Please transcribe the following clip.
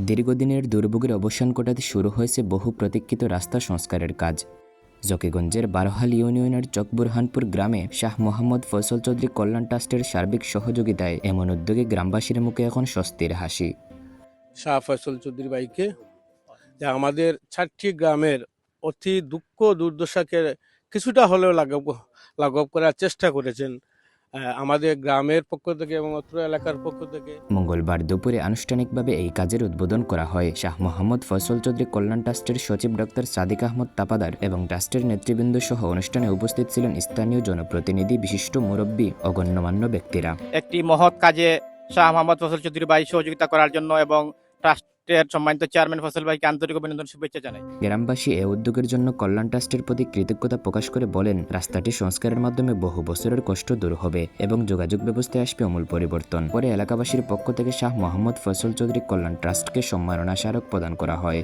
দীর্ঘদিনের দুর্ভোগের অবসান ঘটাতে শুরু হয়েছে বহু প্রতীক্ষিত রাস্তা সংস্কারের কাজ। জকিগঞ্জের বারোহাল ইউনিয়নের চকবুরহানপুর গ্রামে শাহ মোহাম্মদ ফয়সল চৌধুরী কল্যাণ ট্রাস্টের সার্বিক সহযোগিতায় এমন উদ্যোগে গ্রামবাসীর মুখে এখন স্বস্তির হাসি। শাহ ফয়সল চৌধুরী ভাইকে যে আমাদের চারটি গ্রামের অতি দুঃখ দুর্দশাকে কিছুটা হলেও লাঘব লাঘব করার চেষ্টা করেছেন। আমাদের গ্রামের পক্ষ থেকে এবং অত্র এলাকার পক্ষ থেকে। মঙ্গলবার দুপুরে আনুষ্ঠানিকভাবে এই কাজের উদ্বোধন করা হয়। শাহ মোহাম্মদ ফয়সল চৌধুরী কল্যাণ ট্রাস্টের সচিব ডক্টর সাদিক আহমদ তাপাদার এবং ট্রাস্টের নেতৃবৃন্দ সহ অনুষ্ঠানে উপস্থিত ছিলেন স্থানীয় জনপ্রতিনিধি বিশিষ্ট মুরব্বী ও গণ্যমান্য ব্যক্তিরা। একটি মহৎ কাজে শাহ মোহাম্মদ ফসল চৌধুরী ভাই সহযোগিতা করার জন্য এবং ট্রাস্টের সম্মানিত চেয়ারম্যান ফসল ভাইকে আন্তরিক অভিনন্দন, শুভেচ্ছা জানাই। গ্রামবাসী এ উদ্যোগের জন্য কল্যাণ ট্রাস্টের প্রতি কৃতজ্ঞতা প্রকাশ করে বলেন, রাস্তাটি সংস্কারের মাধ্যমে বহু বছরের কষ্ট দূর হবে এবং যোগাযোগ ব্যবস্থায় আসবে অমূল পরিবর্তন। পরে এলাকাবাসীর পক্ষ থেকে শাহ মোহাম্মদ ফসল চৌধুরী কল্যাণ ট্রাস্টকে সম্মাননা স্মারক প্রদান করা হয়।